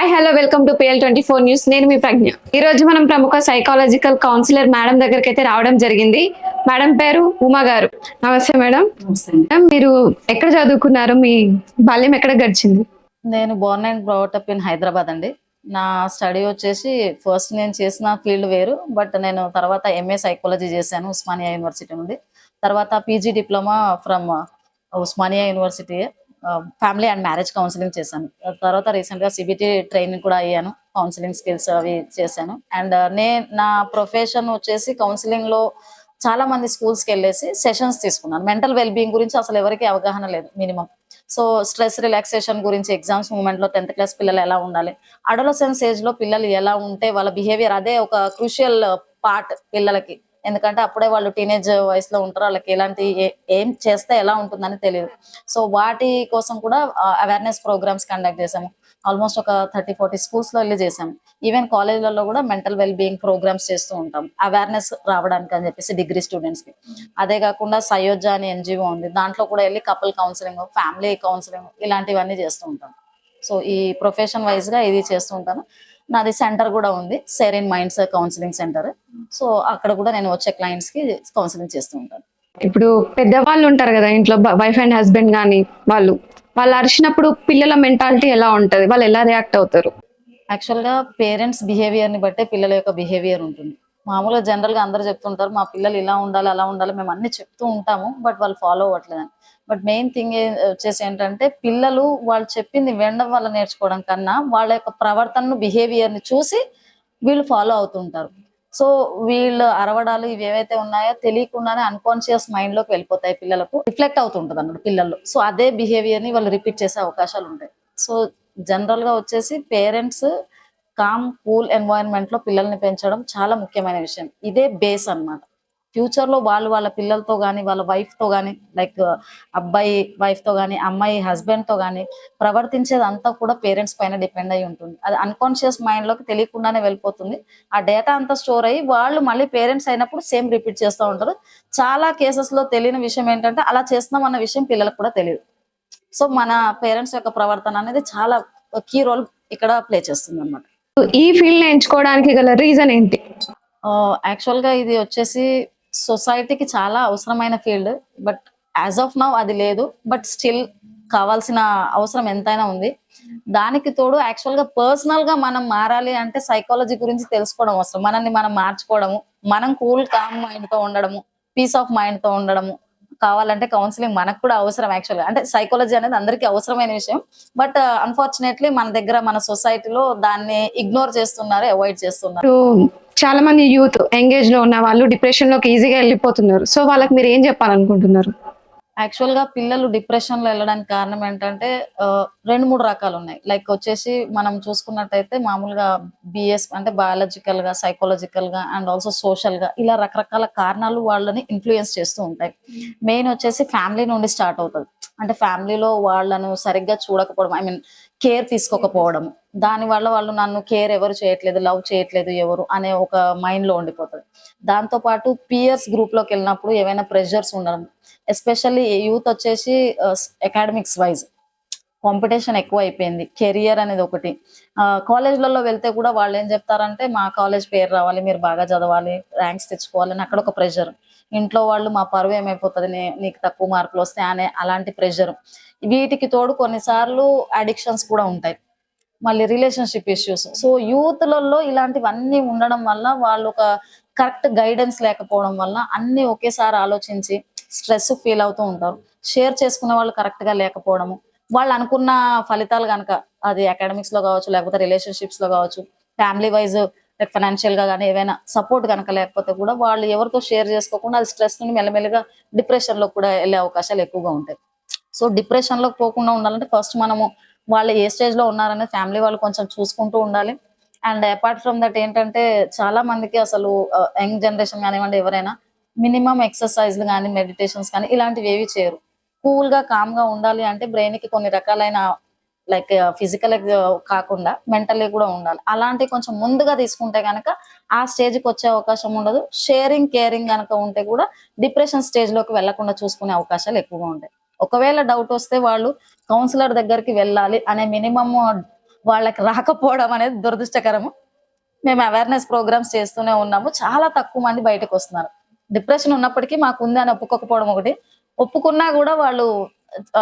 Hi hello welcome to PL twenty four news నేను మీ ప్రజ్ఞ. ఈ రోజు మనం ప్రముఖ సైకాలజికల్ కౌన్సిలర్ మేడం దగ్గరికి అయితే రావడం జరిగింది. మేడం పేరు ఉమా గారు. నమస్తే మేడం. మేడం మీరు ఎక్కడ చదువుకున్నారు? మీ బాల్యం ఎక్కడ గడిచింది? నేను born and brought up in Hyderabad అండి. నా స్టడీ వచ్చేసి ఫస్ట్ నేను చేసిన ఫీల్డ్ వేరు బట్ నేను తర్వాత ఎంఏ సైకాలజీ చేశాను ఉస్మానియా యూనివర్సిటీ నుండి. తర్వాత PG diploma from Osmania university family and marriage counselling చేశాను. తర్వాత రీసెంట్గా సిబిటి ట్రైనింగ్ కూడా అయ్యాను. కౌన్సిలింగ్ స్కిల్స్ అవి చేశాను. అండ్ uh, నే నా ప్రొఫెషన్ వచ్చేసి కౌన్సిలింగ్లో చాలా మంది స్కూల్స్కి వెళ్ళేసి సెషన్స్ తీసుకున్నాను. మెంటల్ వెల్బీయింగ్ గురించి అసలు ఎవరికి అవగాహన లేదు మినిమం సో స్ట్రెస్ రిలాక్సేషన్ గురించి ఎగ్జామ్స్ మూమెంట్లో టెన్త్ క్లాస్ పిల్లలు ఎలా ఉండాలి? అడోలసెన్స్ ఏజ్లో పిల్లలు ఎలా ఉంటే వాళ్ళ బిహేవియర్ అదే ఒక క్రూషియల్ పార్ట్ పిల్లలకి. ఎందుకంటే అప్పుడే వాళ్ళు టీనేజ్ వయసులో ఉంటారు వాళ్ళకి ఎలాంటి ఏ- ఏం చేస్తే ఎలా ఉంటుందని తెలియదు. సో వాటి కోసం కూడా అవేర్నెస్ ప్రోగ్రామ్స్ కండక్ట్ చేసాము ఆల్మోస్ట్ ఒక థర్టీ ఫార్టీ స్కూల్స్లో వెళ్ళి చేసాము ఈవెన్ కాలేజ్లలో కూడా మెంటల్ వెల్ బీయింగ్ ప్రోగ్రామ్స్ చేస్తూ ఉంటాం. అవేర్నెస్ రావడానికి అని చెప్పేసి డిగ్రీ స్టూడెంట్స్కి. అదే కాకుండా సయోజ అని ఎన్జిఓ ఉంది. దాంట్లో కూడా వెళ్ళి కపుల్ కౌన్సిలింగ్ ఫ్యామిలీ కౌన్సిలింగ్ ఇలాంటివన్నీ చేస్తూ ఉంటాం. సో ఈ ప్రొఫెషన్ వైజ్గా ఇది చేస్తూ ఉంటాను. నాది సెంటర్ కూడా ఉంది serene minds counselling centre so అక్కడ కూడా నేను వచ్చే క్లయింట్స్కి కౌన్సిలింగ్ చేస్తూ ఉంటాను. ఇప్పుడు పెద్దవాళ్ళు ఉంటారు కదా ఇంట్లో వైఫ్ అండ్ హస్బెండ్ కానీ వాళ్ళు. వాళ్ళు అరిచినప్పుడు పిల్లల మెంటాలిటీ ఎలా ఉంటది? వాళ్ళు ఎలా రియాక్ట్ అవుతారు? యాక్చువల్గా పేరెంట్స్ బిహేవియర్ని బట్టే పిల్లల యొక్క బిహేవియర్ ఉంటుంది. మామూలుగా జనరల్గా అందరూ చెప్తుంటారు మా పిల్లలు ఇలా ఉండాలి అలా ఉండాలి మేము అన్ని చెప్తూ ఉంటాము బట్ వాళ్ళు ఫాలో అవ్వట్లేదు బట్ మెయిన్ థింగ్ వచ్చేసి ఏంటంటే పిల్లలు వాళ్ళు చెప్పింది వినడం వల్ల నేర్చుకోవడం కన్నా వాళ్ళ యొక్క ప్రవర్తనను బిహేవియర్ని చూసి వీళ్ళు ఫాలో అవుతుంటారు. సో వీళ్ళు అరవడాలు ఇవి ఏవైతే ఉన్నాయో తెలియకుండానే అన్కాన్షియస్ మైండ్లోకి వెళ్ళిపోతాయి పిల్లలకు. రిఫ్లెక్ట్ అవుతుంటది అన్నమాట పిల్లల్లో సో అదే బిహేవియర్ని వాళ్ళు రిపీట్ చేసే అవకాశాలు ఉంటాయి. సో జనరల్గా వచ్చేసి పేరెంట్స్ కామ్ కూల్ ఎన్వైరన్మెంట్లో పిల్లల్ని పెంచడం చాలా ముఖ్యమైన విషయం. ఇదే బేస్ అన్నమాట. ఫ్యూచర్లో వాళ్ళు వాళ్ళ పిల్లలతో కానీ వాళ్ళ వైఫ్తో కానీ లైక్ uh, అబ్బాయి వైఫ్తో కానీ అమ్మాయి హస్బెండ్తో కానీ ప్రవర్తించేది అంతా కూడా పేరెంట్స్ పైన డిపెండ్ అయి ఉంటుంది. అది అన్కాన్షియస్ మైండ్లోకి తెలియకుండానే వెళ్ళిపోతుంది. ఆ డేటా అంతా స్టోర్ అయ్యి వాళ్ళు మళ్ళీ పేరెంట్స్ అయినప్పుడు సేమ్ రిపీట్ చేస్తూ ఉంటారు. చాలా కేసెస్లో తెలియని విషయం ఏంటంటే అలా చేస్తున్నాం అన్న విషయం పిల్లలకు కూడా తెలియదు. సో మన పేరెంట్స్ యొక్క ప్రవర్తన అనేది చాలా uh, కీ రోల్ ఇక్కడ ప్లే చేస్తుంది అనమాట ఈ ఫీల్డ్ ఎంచుకోవడానికి గల రీజన్ ఏంటి? యాక్చువల్గా ఇది వచ్చేసి సొసైటీకి చాలా అవసరమైన field but as of now అది లేదు. బట్ స్టిల్ కావాల్సిన అవసరం ఎంతైనా ఉంది. దానికి తోడు యాక్చువల్గా పర్సనల్గా మనం మారాలి అంటే సైకాలజీ గురించి తెలుసుకోవడం అవసరం. మనల్ని మనం మార్చుకోవడము మనం కూల్ కామ్ మైండ్తో ఉండడము పీస్ ఆఫ్ మైండ్తో ఉండడము కావాలంటే కౌన్సిలింగ్ మనకు కూడా అవసరం యాక్చువల్గా అంటే సైకాలజీ అనేది అందరికీ అవసరమైన విషయం. బట్ అన్ఫార్చునేట్లీ uh, మన దగ్గర మన సొసైటీలో దాన్ని ఇగ్నోర్ చేస్తున్నారు అవాయిడ్ చేస్తున్నారు. చాలా మంది యూత్ ఎంగేజ్లో ఉన్న వాళ్ళు డిప్రెషన్లోకి ఈజీగా వెళ్ళిపోతున్నారు. సో వాళ్ళకి మీరు ఏం చెప్పాలనుకుంటున్నారు? యాక్చువల్గా పిల్లలు డిప్రెషన్లో వెళ్ళడానికి కారణం ఏంటంటే రెండు మూడు రకాలు ఉన్నాయి. లైక్ వచ్చేసి మనం చూసుకున్నట్టయితే మామూలుగా బిఎస్ అంటే బయాలజికల్గా సైకాలజికల్గా అండ్ ఆల్సో సోషల్గా ఇలా రకరకాల కారణాలు వాళ్ళని ఇన్ఫ్లుయెన్స్ చేస్తూ ఉంటాయి. మెయిన్ వచ్చేసి ఫ్యామిలీ నుండి స్టార్ట్ అవుతుంది. అంటే ఫ్యామిలీలో వాళ్ళను సరిగ్గా చూడకపోవడం ఐ మీన్ కేర్ తీసుకోకపోవడం దాని వల్ల వాళ్ళు నన్ను కేర్ ఎవరు చేయట్లేదు లవ్ చేయట్లేదు ఎవరు అనే ఒక మైండ్లో ఉండిపోతుంది. దాంతో పాటు పియర్స్ గ్రూప్లోకి వెళ్ళినప్పుడు ఏవైనా ప్రెషర్స్ ఉండడం ఎస్పెషల్లీ యూత్ వచ్చేసి అకాడమిక్స్ వైజ్ కాంపిటీషన్ ఎక్కువ అయిపోయింది కెరియర్ అనేది ఒకటి. కాలేజ్లలో వెళ్తే కూడా వాళ్ళు ఏం చెప్తారంటే మా కాలేజ్ పేరు రావాలి మీరు బాగా చదవాలి ర్యాంక్స్ తెచ్చుకోవాలి అని అక్కడ ఒక ప్రెషర్ ఇంట్లో వాళ్ళు మా పరువు ఏమైపోతుంది నీకు తక్కువ మార్కులు వస్తాయి అనే అలాంటి ప్రెషర్ వీటికి తోడు కొన్నిసార్లు అడిక్షన్స్ కూడా ఉంటాయి. మళ్ళీ రిలేషన్షిప్ ఇష్యూస్ సో యూత్లలో ఇలాంటివన్నీ ఉండడం వల్ల వాళ్ళు ఒక కరెక్ట్ గైడెన్స్ లేకపోవడం వల్ల అన్ని ఒకేసారి ఆలోచించి స్ట్రెస్ ఫీల్ అవుతూ ఉంటారు. షేర్ చేసుకునే వాళ్ళు కరెక్ట్గా లేకపోవడము. వాళ్ళు అనుకున్న ఫలితాలు కనుక అది అకాడమిక్స్లో కావచ్చు లేకపోతే రిలేషన్షిప్స్లో కావచ్చు ఫ్యామిలీ వైజ్ లైక్ ఫైనాన్షియల్గా కానీ ఏవైనా సపోర్ట్ కనుక లేకపోతే కూడా వాళ్ళు ఎవరితో షేర్ చేసుకోకుండా అది స్ట్రెస్ నుండి మెల్లమెల్లగా డిప్రెషన్లో కూడా వెళ్ళే అవకాశాలు ఎక్కువగా ఉంటాయి. సో డిప్రెషన్లో పోకుండా ఉండాలంటే ఫస్ట్ మనము వాళ్ళు ఏ స్టేజ్లో ఉన్నారనేది ఫ్యామిలీ వాళ్ళు కొంచెం చూసుకుంటూ ఉండాలి. అండ్ అపార్ట్ ఫ్రమ్ దట్ ఏంటంటే చాలా మందికి అసలు యంగ్ జనరేషన్ కానివ్వండి ఎవరైనా మినిమం ఎక్సర్సైజ్లు కానీ మెడిటేషన్స్ కానీ ఇలాంటివి ఏవి చేయరు. కూల్గా కామ్గా ఉండాలి అంటే బ్రెయిన్కి కొన్ని రకాలైన లైక్ ఫిజికల్ కాకుండా మెంటలీ కూడా ఉండాలి. అలాంటి కొంచెం ముందుగా తీసుకుంటే కనుక ఆ స్టేజ్కి వచ్చే అవకాశం ఉండదు. షేరింగ్ కేరింగ్ కనుక ఉంటే కూడా డిప్రెషన్ స్టేజ్లోకి వెళ్ళకుండా చూసుకునే అవకాశాలు ఎక్కువగా ఉంటాయి. ఒకవేళ డౌట్ వస్తే వాళ్ళు కౌన్సిలర్ దగ్గరికి వెళ్ళాలి అనే మినిమం వాళ్ళకి రాకపోవడం అనేది దురదృష్టకరము. మేము అవేర్నెస్ ప్రోగ్రామ్స్ చేస్తూనే ఉన్నాము. చాలా తక్కువ మంది బయటకు వస్తున్నారు. డిప్రెషన్ ఉన్నప్పటికీ మాకు ఉంది అని ఒప్పుకోకపోవడం ఒకటి. ఒప్పుకున్నా కూడా వాళ్ళు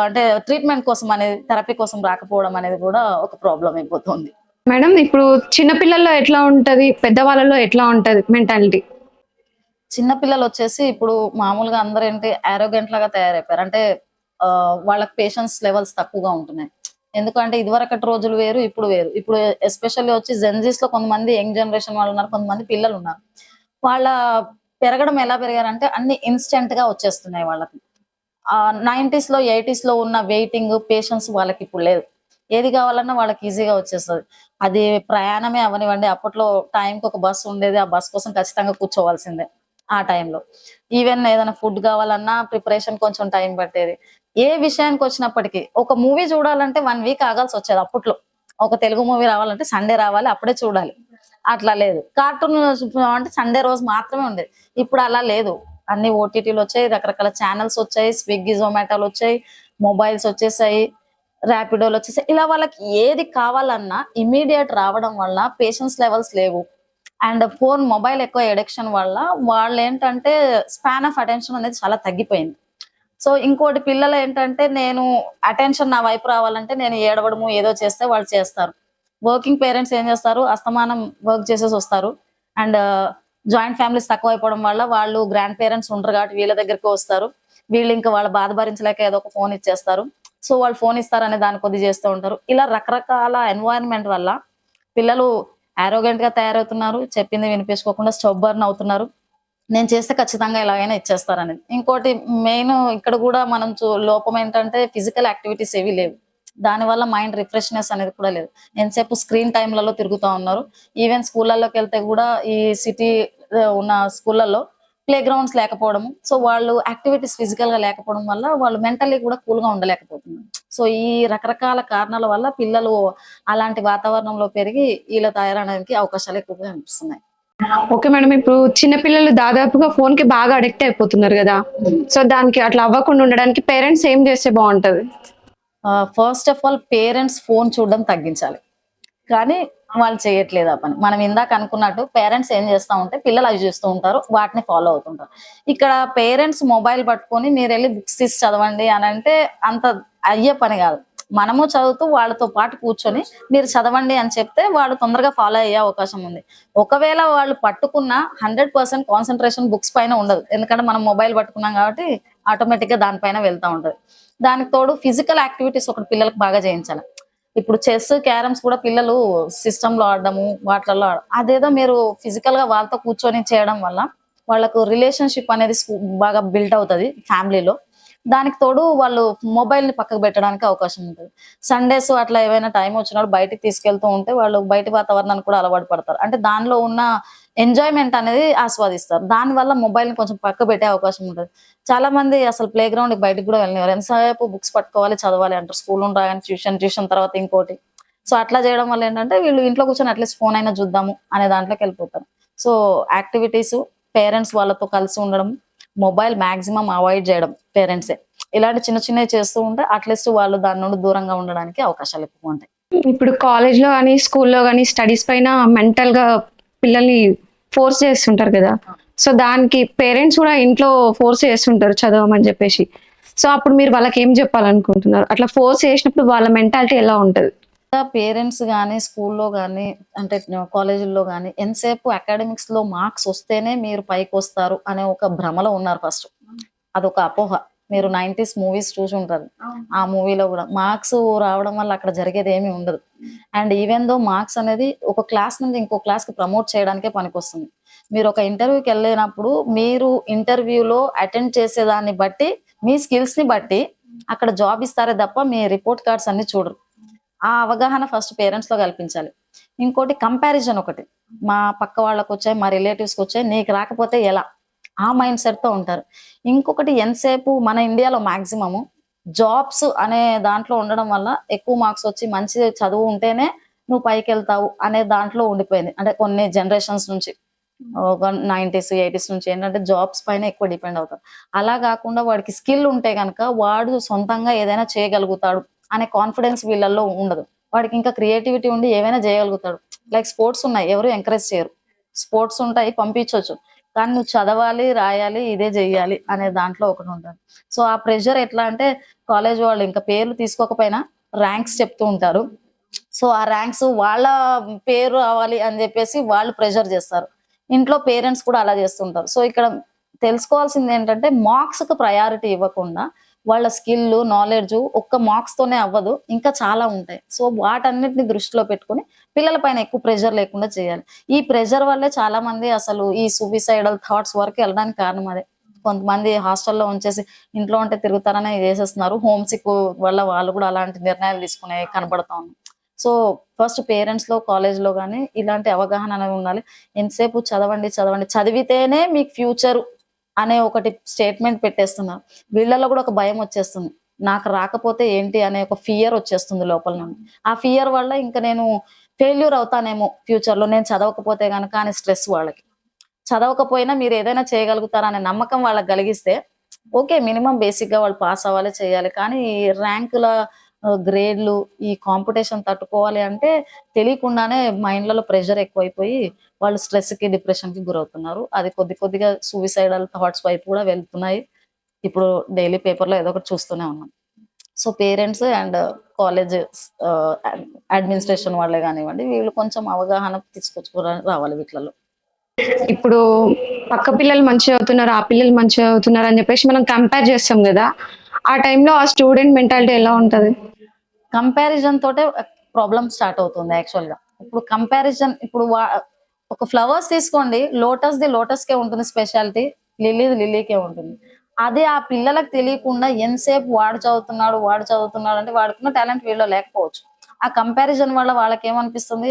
అంటే ట్రీట్మెంట్ కోసం అనేది థెరపీ కోసం రాకపోవడం అనేది కూడా ఒక ప్రాబ్లం అయిపోతుంది. మేడం ఇప్పుడు చిన్నపిల్లల్లో ఎట్లా ఉంటది? పెద్దవాళ్ళలో ఎట్లా ఉంటది మెంటాలిటీ? చిన్న పిల్లలు వచ్చేసి ఇప్పుడు మామూలుగా అందరూ ఏంటి ఆరోగ్యంట్ లాగా తయారైపోయారు. అంటే వాళ్ళకి పేషెన్స్ లెవెల్స్ తక్కువగా ఉంటున్నాయి. ఎందుకంటే ఇదివరకటి రోజులు వేరు ఇప్పుడు వేరు. ఇప్పుడు ఎస్పెషల్లీ వచ్చి జెన్జీస్లో కొంతమంది యంగ్ జనరేషన్ వాళ్ళు ఉన్నారు కొంతమంది పిల్లలు ఉన్నారు. వాళ్ళ పెరగడం ఎలా పెరిగారంటే అన్ని ఇన్స్టెంట్గా వచ్చేస్తున్నాయి వాళ్ళకి. నైంటీస్లో ఎయిటీస్లో ఉన్న వెయిటింగ్ పేషెన్స్ వాళ్ళకి ఇప్పుడు లేదు. ఏది కావాలన్నా వాళ్ళకి ఈజీగా వచ్చేస్తుంది. అది ప్రయాణమే అవనివ్వండి. అప్పట్లో టైంకి ఒక బస్సు ఉండేది. ఆ బస్ కోసం ఖచ్చితంగా కూర్చోవాల్సిందే ఆ టైంలో ఈవెన్ ఏదైనా ఫుడ్ కావాలన్నా ప్రిపరేషన్ కొంచెం టైం పట్టేది. ఏ విషయానికి వచ్చినప్పటికీ ఒక మూవీ చూడాలంటే వన్ వీక్ ఆగాల్సి వచ్చేది అప్పట్లో. ఒక తెలుగు మూవీ రావాలంటే సండే రావాలి అప్పుడే చూడాలి. అట్లా లేదు. కార్టూన్ అంటే సండే రోజు మాత్రమే ఉండేది. ఇప్పుడు అలా లేదు. అన్ని ఓటీటీలు వచ్చాయి రకరకాల ఛానల్స్ వచ్చాయి స్విగ్గీ జొమాటోలు వచ్చాయి మొబైల్స్ వచ్చేసాయి ర్యాపిడోలు వచ్చేసాయి. ఇలా వాళ్ళకి ఏది కావాలన్నా ఇమీడియట్ రావడం వల్ల పేషెన్స్ లెవెల్స్ లేవు. అండ్ ఫోన్ మొబైల్ ఎక్కువ ఎడిక్షన్ వల్ల వాళ్ళు ఏంటంటే స్పాన్ ఆఫ్ అటెన్షన్ అనేది చాలా తగ్గిపోయింది. సో ఇంకోటి పిల్లలు ఏంటంటే నేను అటెన్షన్ నా వైపు రావాలంటే నేను ఏడవడము ఏదో చేస్తే వాళ్ళు చేస్తారు. వర్కింగ్ పేరెంట్స్ ఏం చేస్తారు? అస్తమానం వర్క్ చేసేసి వస్తారు. అండ్ జాయింట్ ఫ్యామిలీస్ తక్కువ అయిపోవడం వల్ల వాళ్ళు గ్రాండ్ పేరెంట్స్ ఉంటారు కాబట్టి వీళ్ళ దగ్గరికి వస్తారు. వీళ్ళు ఇంకా వాళ్ళ బాధ భరించలేక ఏదో ఒక ఫోన్ ఇచ్చేస్తారు. సో వాళ్ళు ఫోన్ ఇస్తారనే దాని కొద్ది చేస్తూ ఉంటారు. ఇలా రకరకాల ఎన్వైరన్మెంట్ వల్ల పిల్లలు ఆరోగ్యంట్గా తయారవుతున్నారు. చెప్పింది వినిపించుకోకుండా స్టబ్బర్న్ అవుతున్నారు. నేను చేస్తే ఖచ్చితంగా ఎలాగైనా ఇచ్చేస్తారనేది. ఇంకోటి మెయిన్ ఇక్కడ కూడా మనం లోపం ఏంటంటే ఫిజికల్ యాక్టివిటీస్ ఏవి లేవు. దానివల్ల మైండ్ రిఫ్రెష్నెస్ అనేది కూడా లేదు. ఎంతసేపు స్క్రీన్ టైంలలో తిరుగుతూ ఉన్నారు. ఈవెన్ స్కూళ్ళలోకి వెళ్తే కూడా ఈ సిటీ ఉన్న స్కూళ్ళల్లో ప్లే గ్రౌండ్స్ లేకపోవడం. సో వాళ్ళు యాక్టివిటీస్ ఫిజికల్గా లేకపోవడం వల్ల వాళ్ళు మెంటల్లీ కూడా కూల్గా ఉండలేకపోతున్నారు. సో ఈ రకరకాల కారణాల వల్ల పిల్లలు అలాంటి వాతావరణంలో పెరిగి ఇలా తయారవడానికి అవకాశాలు ఎక్కువగా అనిపిస్తున్నాయి ఓకే మేడం ఇప్పుడు చిన్నపిల్లలు దాదాపుగా ఫోన్కి బాగా అడిక్ట్ అయిపోతున్నారు కదా. సో దానికి అట్లా అవ్వకుండా ఉండడానికి పేరెంట్స్ ఏం చేస్తే బాగుంటది? First of all parents phone చూడడం తగ్గించాలి. కానీ వాళ్ళు చేయట్లేదు ఆ పని. మనం ఇందాక అనుకున్నట్టు పేరెంట్స్ ఏం చేస్తా ఉంటే పిల్లలు అవి చూస్తూ ఉంటారు వాటిని ఫాలో అవుతుంటారు ఇక్కడ పేరెంట్స్ మొబైల్ పట్టుకొని మీరు వెళ్ళి బుక్స్ తీసి చదవండి అని అంటే అంత అయ్యే పని కాదు. మనము చదువుతూ వాళ్ళతో పాటు కూర్చొని మీరు చదవండి అని చెప్తే వాళ్ళు తొందరగా ఫాలో అయ్యే అవకాశం ఉంది. ఒకవేళ వాళ్ళు పట్టుకున్న హండ్రెడ్ పర్సెంట్ కాన్సన్ట్రేషన్ బుక్స్ పైన ఉండదు. ఎందుకంటే మనం మొబైల్ పట్టుకున్నాం కాబట్టి ఆటోమేటిక్గా దానిపైన వెళ్తా ఉంటది. దానికి తోడు ఫిజికల్ యాక్టివిటీస్ ఒకటి పిల్లలకు బాగా చేయించాలి. ఇప్పుడు చెస్ క్యారమ్స్ కూడా పిల్లలు సిస్టమ్లో ఆడడము వాటిలలో ఆడ అదేదో మీరు ఫిజికల్గా వాళ్ళతో కూర్చొని చేయడం వల్ల వాళ్ళకు రిలేషన్షిప్ అనేది బాగా బిల్డ్ అవుతుంది ఫ్యామిలీలో దానికి తోడు వాళ్ళు మొబైల్ని పక్కకు పెట్టడానికి అవకాశం ఉంటుంది. సండేస్ అట్లా ఏవైనా టైం వచ్చినప్పుడు బయటికి తీసుకెళ్తూ ఉంటే వాళ్ళు బయట వాతావరణానికి కూడా అలవాటు పడతారు. అంటే దానిలో ఉన్న ఎంజాయ్మెంట్ అనేది ఆస్వాదిస్తారు దానివల్ల మొబైల్ని మొబైల్ని కొంచెం పక్క పెట్టే అవకాశం ఉంటుంది. చాలా మంది అసలు ప్లే గ్రౌండ్ బయటకు కూడా వెళ్ళినారు ఎంతసేపు బుక్స్ పట్టుకోవాలి చదవాలి అంటారు. స్కూల్ రాగానే ట్యూషన్ ట్యూషన్ తర్వాత ఇంకోటి. సో అట్లా చేయడం వల్ల ఏంటంటే వీళ్ళు ఇంట్లో కూర్చొని అట్లీస్ట్ ఫోన్ అయినా చూద్దాము అనే దాంట్లోకి వెళ్ళిపోతారు. సో యాక్టివిటీస్ పేరెంట్స్ వాళ్ళతో కలిసి ఉండడం మొబైల్ మాక్సిమం అవాయిడ్ చేయడం పేరెంట్సే ఇలాంటి చిన్న చిన్నవి చేస్తూ ఉంటే అట్లీస్ట్ వాళ్ళు దాని నుండి దూరంగా ఉండడానికి అవకాశాలు ఎక్కువ ఉంటాయి. ఇప్పుడు కాలేజ్లో కానీ స్కూల్లో కానీ స్టడీస్ పైన మెంటల్గా పిల్లల్ని ఫోర్స్ చేస్తుంటారు కదా. సో దానికి పేరెంట్స్ కూడా ఇంట్లో ఫోర్స్ చేస్తుంటారు చదవమని చెప్పేసి. సో అప్పుడు మీరు వాళ్ళకి ఏం చెప్పాలనుకుంటున్నారు? అట్లా ఫోర్స్ చేసినప్పుడు వాళ్ళ మెంటాలిటీ ఎలా ఉంటది? పేరెంట్స్ కానీ స్కూల్లో కానీ అంటే కాలేజీల్లో కానీ ఎంతసేపు అకాడమిక్స్లో మార్క్స్ వస్తేనే మీరు పైకి వస్తారు అనే ఒక భ్రమలో ఉన్నారు ఫస్ట్ అదొక అపోహ. మీరు నైన్టీస్ మూవీస్ చూసి ఉంటారు. ఆ మూవీలో కూడా మార్క్స్ రావడం వల్ల అక్కడ జరిగేది ఏమీ ఉండదు. అండ్ ఈవెన్ దో మార్క్స్ అనేది ఒక క్లాస్ నుండి ఇంకో క్లాస్కి ప్రమోట్ చేయడానికే పనికొస్తుంది. మీరు ఒక ఇంటర్వ్యూకి వెళ్ళినప్పుడు మీరు ఇంటర్వ్యూలో అటెండ్ చేసేదాన్ని బట్టి మీ స్కిల్స్ని బట్టి అక్కడ జాబ్ ఇస్తారే తప్ప మీ రిపోర్ట్ కార్డ్స్ అన్ని చూడరు. ఆ అవగాహన ఫస్ట్ పేరెంట్స్లో కల్పించాలి. ఇంకోటి కంపారిజన్ ఒకటి. మా పక్క వాళ్ళకి వచ్చాయి మా రిలేటివ్స్కి వచ్చాయి నీకు రాకపోతే ఎలా? ఆ మైండ్ సెట్తో ఉంటారు. ఇంకొకటి ఎంతసేపు మన ఇండియాలో మాక్సిమము జాబ్స్ అనే దాంట్లో ఉండడం వల్ల ఎక్కువ మార్క్స్ వచ్చి మంచి చదువు ఉంటేనే నువ్వు పైకి వెళ్తావు అనే దాంట్లో ఉండిపోయింది. అంటే కొన్ని జనరేషన్స్ నుంచి ఒక నైంటీస్ ఎయిటీస్ నుంచి ఏంటంటే జాబ్స్ పైన ఎక్కువ డిపెండ్ అవుతారు. అలా కాకుండా వాడికి స్కిల్ ఉంటే కనుక వాడు సొంతంగా ఏదైనా చేయగలుగుతాడు అనే కాన్ఫిడెన్స్ వీళ్ళల్లో ఉండదు. వాడికి ఇంకా క్రియేటివిటీ ఉండి ఏమైనా చేయగలుగుతాడు. లైక్ స్పోర్ట్స్ ఉన్నాయి ఎవరు ఎంకరేజ్ చేయరు. స్పోర్ట్స్ ఉంటాయి పంపించవచ్చు కానీ నువ్వు చదవాలి రాయాలి ఇదే చెయ్యాలి అనే దాంట్లో ఒకటి ఉంటుంది. సో ఆ ప్రెషర్ ఎట్లా అంటే కాలేజ్ వాళ్ళు ఇంకా పేర్లు తీసుకోకపోయినా ర్యాంక్స్ చెప్తూ ఉంటారు. సో ఆ ర్యాంక్స్ వాళ్ళ పేరు రావాలి అని చెప్పేసి వాళ్ళు ప్రెషర్ చేస్తారు. ఇంట్లో పేరెంట్స్ కూడా అలా చేస్తుంటారు. సో ఇక్కడ తెలుసుకోవాల్సింది ఏంటంటే మార్క్స్కి ప్రయారిటీ ఇవ్వకుండా వాళ్ళ స్కిల్ నాలెడ్జ్ ఒక్క మార్క్స్ తోనే అవ్వదు. ఇంకా చాలా ఉంటాయి. సో వాటన్నిటిని దృష్టిలో పెట్టుకొని పిల్లల పైన ఎక్కువ ప్రెషర్ లేకుండా చేయాలి. ఈ ప్రెషర్ వల్లే చాలా మంది అసలు ఈ సూసైడల్ థాట్స్ వరకు వెళ్ళడానికి కారణం అదే. కొంతమంది హాస్టల్లో ఉంచేసి ఇంట్లో ఉంటే తిరుగుతారని చేసేస్తున్నారు హోమ్ సిక్ వల్ల వాళ్ళు కూడా అలాంటి నిర్ణయాలు తీసుకునే కనబడతా ఉన్నాయి సో ఫస్ట్ పేరెంట్స్లో కాలేజ్లో కానీ ఇలాంటి అవగాహన అనేది ఉండాలి. ఎంతసేపు చదవండి చదవండి. చదివితేనే మీకు ఫ్యూచర్ అనే ఒకటి స్టేట్మెంట్ పెట్టేస్తున్నారు వీళ్ళలో కూడా ఒక భయం వచ్చేస్తుంది. నాకు రాకపోతే ఏంటి అనే ఒక ఫియర్ వచ్చేస్తుంది లోపల నుండి. ఆ ఫియర్ వల్ల ఇంకా నేను ఫెయిల్యూర్ అవుతానేమో ఫ్యూచర్లో నేను చదవకపోతే కనుక అని స్ట్రెస్ వాళ్ళకి. చదవకపోయినా మీరు ఏదైనా చేయగలుగుతారా అనే నమ్మకం వాళ్ళకి కలిగిస్తే ఓకే మినిమం బేసిక్గా వాళ్ళు పాస్ అవ్వాలి చేయాలి. కానీ ర్యాంకుల గ్రేడ్లు ఈ కాంపిటీషన్ తట్టుకోవాలి అంటే తెలియకుండానే మైండ్లలో ప్రెషర్ ఎక్కువైపోయి వాళ్ళు స్ట్రెస్కి డిప్రెషన్కి గురవుతున్నారు. అది కొద్ది కొద్దిగా సూసైడల్ థాట్స్ వైపు కూడా వెళ్తున్నాయి. ఇప్పుడు డైలీ పేపర్లో ఏదో ఒకటి చూస్తూనే ఉన్నాం. So parents and college administration వాళ్ళే కానివ్వండి వీళ్ళు కొంచెం అవగాహన తీసుకొచ్చుకో రావాలి వీటిలలో. ఇప్పుడు పక్క పిల్లలు మంచిగా అవుతున్నారు ఆ పిల్లలు మంచిగా అవుతున్నారు అని చెప్పేసి మనం కంపేర్ చేస్తాం కదా. ఆ టైంలో ఆ స్టూడెంట్ మెంటాలిటీ ఎలా ఉంటది? కంపారిజన్ తోటే ప్రాబ్లం స్టార్ట్ అవుతుంది యాక్చువల్గా. ఇప్పుడు కంపారిజన్ ఇప్పుడు వా- ఒక ఫ్లవర్స్ తీసుకోండి లోటస్ ది లోటస్ కే ఉంటుంది స్పెషాలిటీ లిల్లీది లిల్లీకే ఉంటుంది. అదే ఆ పిల్లలకు తెలియకుండా ఎంతసేపు వాడు చదువుతున్నాడు వాడు చదువుతున్నాడు అంటే వాడుకున్న టాలెంట్ వీళ్ళు లేకపోవచ్చు. ఆ కంపారిజన్ వల్ల వాళ్ళకి ఏమనిపిస్తుంది